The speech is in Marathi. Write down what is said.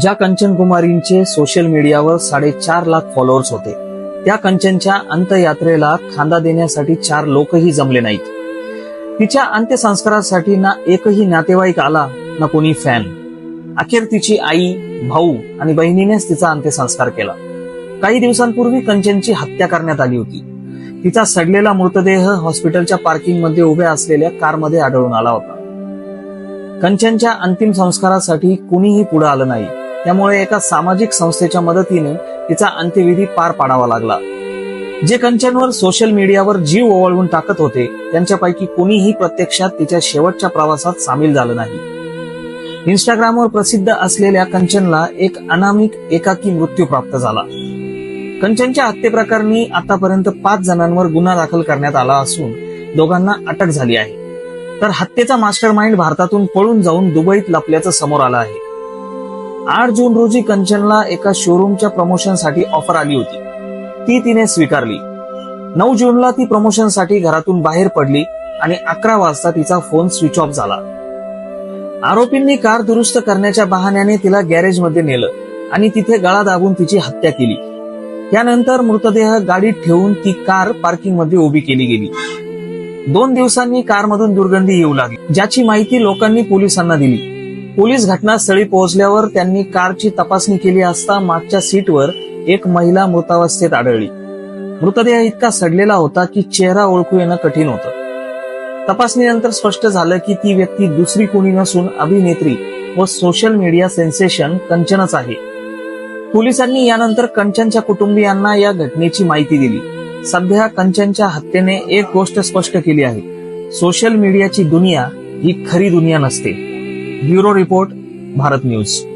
ज्या कंचन कुमारींचे सोशल मीडियावर साडेचार लाख फॉलोअर्स होते. त्या कंचनच्या अंत्ययात्रेला खांदा देण्यासाठी चार लोकही जमले नाहीत. तिच्या अंत्यसंस्कारासाठी ना एकही नातेवाईक आला ना कोणी फॅन अखेर तिची आई भाऊ आणि बहिणीनेच तिचा अंत्यसंस्कार केला. काही दिवसांपूर्वी कंचनची हत्या करण्यात आली होती. तिचा सडलेला मृतदेह हॉस्पिटलच्या पार्किंगमध्ये उभ्या असलेल्या कारमध्ये आढळून आला होता. कंचनच्या अंतिम संस्कारासाठी कुणीही पुढे आलं नाही. त्यामुळे एका सामाजिक संस्थेच्या मदतीने तिचा अंत्यविधी पार पाडावा लागला. जे कंचनवर सोशल मीडियावर जीव ओवाळून टाकत होते त्यांच्यापैकी कुणीही प्रत्यक्षात तिच्या शेवटच्या प्रवासात सामील झालं नाही. इंस्टाग्रामवर प्रसिद्ध असलेल्या कंचनला एक अनामिक एकाकी मृत्यू प्राप्त झाला. कंचनच्या हत्येप्रकरणी आतापर्यंत पाच जणांवर गुन्हा दाखल करण्यात आला असून दोघांना अटक झाली आहे. तर हत्येचा मास्टर माइंड भारतातून पळून जाऊन दुबईत लपल्याचं समोर आलं आहे. आठ जून रोजी कंचनला एका शोरूमच्या प्रमोशनसाठी ऑफर आली होती. ती तिने स्वीकारली. नऊ जूनला ती प्रमोशनसाठी घरातून बाहेर पडली आणि अकरा वाजता तिचा फोन स्विच ऑफ झाला. आरोपींनी कार दुरुस्त करण्याच्या बहाण्याने तिला गॅरेजमध्ये नेलं आणि तिथे गळा दाबून तिची हत्या केली. त्यानंतर मृतदेह गाडीत ठेवून ती कार पार्किंगमध्ये उभी केली गेली. दोन दिवसांनी कारमधून दुर्गंधी येऊ लागली ज्याची माहिती लोकांनी पोलिसांना दिली. पोलीस घटनास्थळी पोहोचल्यावर त्यांनी कारची तपासणी केली असता मागच्या सीटवर एक महिला मृतावस्थेत आढळली. मृतदेह इतका सडलेला होता की चेहरा ओळखू येणं कठीण होतं. तपासणीनंतर स्पष्ट झालं की ती व्यक्ती दुसरी कोणी नसून अभिनेत्री व सोशल मीडिया सेन्सेशन कंचनच आहे. पोलिसांनी यानंतर कंचनच्या कुटुंबियांना या घटनेची माहिती दिली. सध्या कंचनच्या हत्येने एक गोष्ट स्पष्ट केली आहे. सोशल मीडियाची दुनिया ही खरी दुनिया नसते. Bureau report Bharat news.